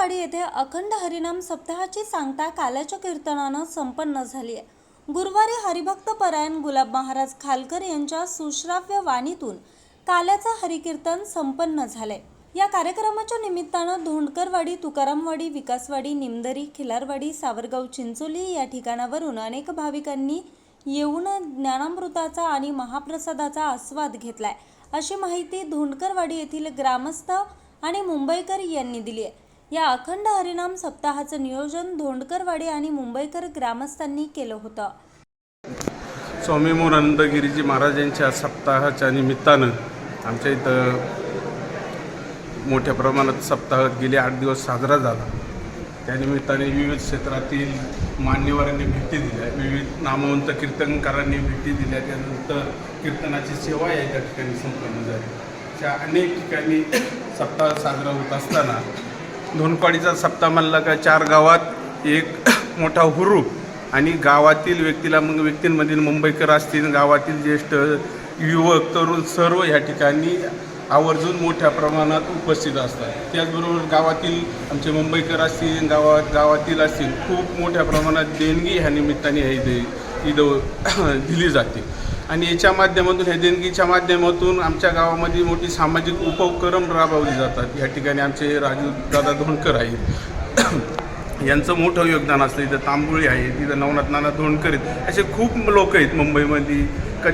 धोंडकरवाडी येथे अखंड हरिनाम सप्ताहाची सांगता काल्याच्या कीर्तनानं संपन्न झाली आहे. गुरुवारी हरिभक्त परायण गुलाब महाराज खालकर यांच्या सुश्राव्य वाणीतून काल्याचं हरिकीर्तन संपन्न झाले या कार्यक्रमाच्या निमित्तानं धोंडकरवाडी तुकारामवाडी विकासवाडी निमदरी खिलारवाडी सावरगाव चिंचोली या ठिकाणावरून अनेक भाविकांनी येऊन ज्ञानामृताचा आणि महाप्रसादाचा आस्वाद घेतलाय अशी माहिती धोंडकरवाडी येथील ग्रामस्थ आणि मुंबईकर यांनी दिली आहे. या अखंड हरिनाम सप्ताहाचं नियोजन धोंडकरवाडी आणि मुंबईकर ग्रामस्थांनी केलं होतं. स्वामी मोरानंदगिरीजी महाराजांच्या सप्ताहाच्या निमित्तानं आमच्या इथं मोठ्या प्रमाणात सप्ताह गेले आठ दिवस साजरा झाला. त्यानिमित्ताने विविध क्षेत्रातील मान्यवरांनी भेटी दिल्या. विविध नामवंत कीर्तनकारांनी भेटी दिल्या. त्यानंतर कीर्तनाची सेवा या ठिकाणी संपन्न झाली. त्या अनेक ठिकाणी सप्ताह साजरा होत असताना धोनकवाडीचा सप्ताह म्हणला का चार गावात एक मोठा हुरूप आणि गावातील व्यक्तीला मग व्यक्तींमधील मुंबईकर असतील गावातील ज्येष्ठ युवक तरुण सर्व ह्या ठिकाणी आवर्जून मोठ्या प्रमाणात उपस्थित असतात. त्याचबरोबर गावातील आमचे मुंबईकर असतील गावात गावातील असतील खूप मोठ्या प्रमाणात देणगी ह्या निमित्ताने हे इथे इथं दिली जाते. आणि याच्या माध्यमातून ह्या देणगीच्या माध्यमातून आमच्या गावामध्ये मोठी सामाजिक उपक्रम राबवले जातात. या ठिकाणी आमचे राजू दादा धोंडकर आहेत. यांचं मोठं योगदान असतं. इथं तांबुळी आहे तिथं नवनाथ नाना धोंडकर आहेत. असे खूप लोक आहेत मुंबईमध्ये. का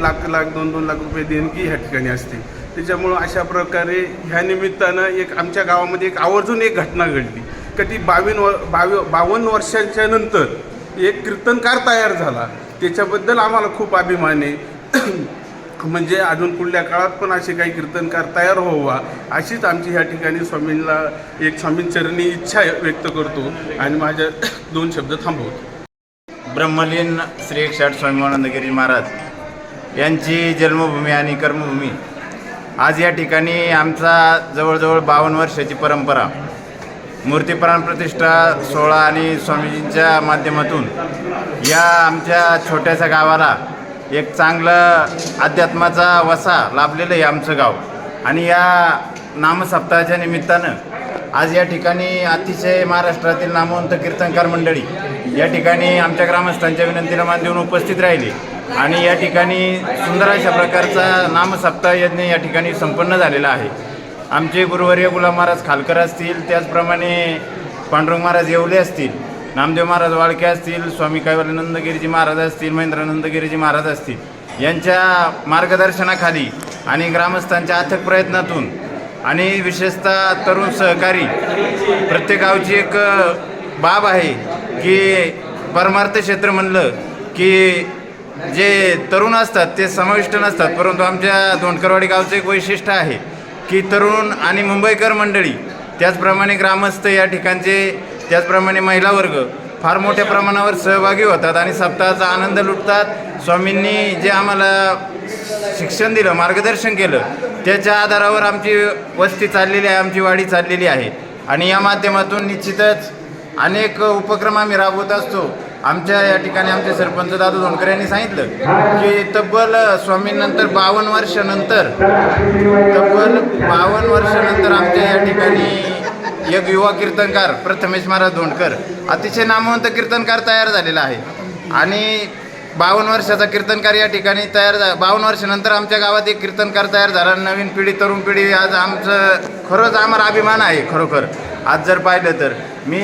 लाख लाख दोन दोन लाख रुपये देणगी ह्या ठिकाणी असते. त्याच्यामुळं अशा प्रकारे ह्या निमित्तानं एक आमच्या गावामध्ये एक आवर्जून एक घटना घडली. का ती बावीन व बावी बावन्न वर्षांच्या नंतर एक कीर्तनकार तयार झाला. त्याच्याबद्दल आम्हाला खूप अभिमान आहे. म्हणजे अजून पुढल्या काळात पण असे काही कीर्तनकार तयार व्हावा अशीच आमची ह्या ठिकाणी स्वामींना एक स्वामींचरणी इच्छा व्यक्त करतो आणि माझ्या दोन शब्द थांबवतो. ब्रह्मलीन श्री एकशाठ स्वामीवानंदगिरी महाराज यांची जन्मभूमी आणि कर्मभूमी आज या ठिकाणी आमचा जवळजवळ बावन्न वर्षाची परंपरा. मूर्तीप्राण प्रतिष्ठा सोहळा आणि स्वामीजींच्या माध्यमातून या आमच्या छोट्याशा गावाला एक चांगलं अध्यात्माचा वसा लाभलेलं आहे आमचं गाव. आणि या नामसप्ताहाच्या निमित्तानं आज या ठिकाणी अतिशय महाराष्ट्रातील नामवंत कीर्तनकार मंडळी या ठिकाणी आमच्या ग्रामस्थांच्या विनंतीला मान देऊन उपस्थित राहिली आणि या ठिकाणी सुंदर अशा प्रकारचा नामसप्ताह यज्ञ या ठिकाणी संपन्न झालेला आहे. आमचे गुरुवर्य गुलाम महाराज खालकर असतील त्याचप्रमाणे पांडुरंग महाराज येवले असतील नामदेव महाराज वाळके असतील स्वामी कैवलानंदगिरीजी महाराज असतील महेंद्रानंदगिरीजी महाराज असतील यांच्या मार्गदर्शनाखाली आणि ग्रामस्थांच्या अथक प्रयत्नातून आणि विशेषतः तरुण सहकारी प्रत्येक गावची एक बाब आहे की परमार्थ क्षेत्र म्हणलं की जे तरुण असतात ते समाविष्ट नसतात परंतु आमच्या धोंडकरवाडी गावचं एक वैशिष्ट्य आहे. की तरुण आणि मुंबईकर मंडळी त्याचप्रमाणे ग्रामस्थ या ठिकाणचे त्याचप्रमाणे महिला वर्ग फार मोठ्या प्रमाणावर सहभागी होतात आणि सप्ताहाचा आनंद लुटतात. स्वामींनी जे आम्हाला शिक्षण दिलं मार्गदर्शन केलं त्याच्या आधारावर आमची वस्ती चाललेली आहे आमची वाढी चाललेली आहे. आणि या माध्यमातून निश्चितच अनेक उपक्रम आम्ही राबवत असतो. आमच्या या ठिकाणी आमचे सरपंच दादू धोंडकर यांनी सांगितलं की तब्बल स्वामींनंतर बावन्न वर्षानंतर तब्बल बावन्न वर्षानंतर आमच्या या ठिकाणी एक युवा कीर्तनकार प्रथमेश महाराज धोंडकर अतिशय नामवंत कीर्तनकार तयार झालेला आहे. आणि बावन्न वर्षाचा कीर्तनकार या ठिकाणी तयार झा बावन्न वर्षानंतर आमच्या गावात एक कीर्तनकार तयार झाला. नवीन पिढी तरुण पिढी आज आमचं खरंच आम्हाला अभिमान आहे खरोखर. आज जर पाहिलं तर मी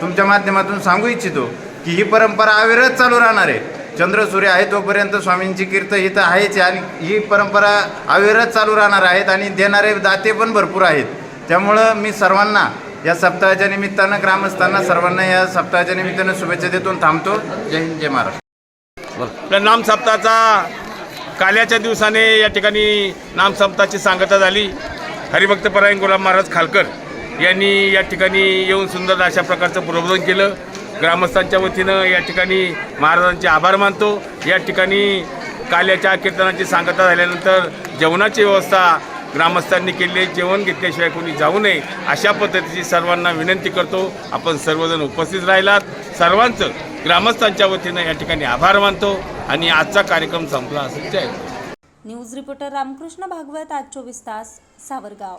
तुमच्या माध्यमातून सांगू इच्छितो की ही परंपरा अविरत चालू राहणार आहे. चंद्र सूर्य आहे तोपर्यंत स्वामींची कीर्त ही तर आहेच आणि ही परंपरा अविरत चालू राहणार आहेत आणि देणारे दाते पण भरपूर आहेत. त्यामुळं मी सर्वांना या सप्ताहाच्या निमित्तानं ग्रामस्थांना सर्वांना या सप्ताहाच्या निमित्तानं शुभेच्छा देतून थांबतो. जय हिंद जय महाराष्ट्र. नाम सप्ताहाचा काल्याच्या दिवसाने या ठिकाणी नाम सप्ताहाची सांगता झाली. हरिभक्त परायण गुलाम महाराज खालकर यांनी या ठिकाणी येऊन सुंदर अशा प्रकारचं प्रबोधन केलं. ग्रामस्थांच्या वतीनं या ठिकाणी महाराजांचे आभार मानतो. या ठिकाणी काल्याच्या कीर्तनाची सांगता झाल्यानंतर जेवणाची व्यवस्था ग्रामस्थांनी केली जेवण घेतल्याशिवाय कोणी जाऊ नये अशा पद्धतीची सर्वांना विनंती करतो. आपण सर्वजण उपस्थित राहिलात. सर्वांचं ग्रामस्थांच्या वतीनं या ठिकाणी आभार मानतो आणि आजचा कार्यक्रम संपला असं जय न्यूज रिपोर्टर रामकृष्ण भागवत आज चोवीस तास सावरगाव.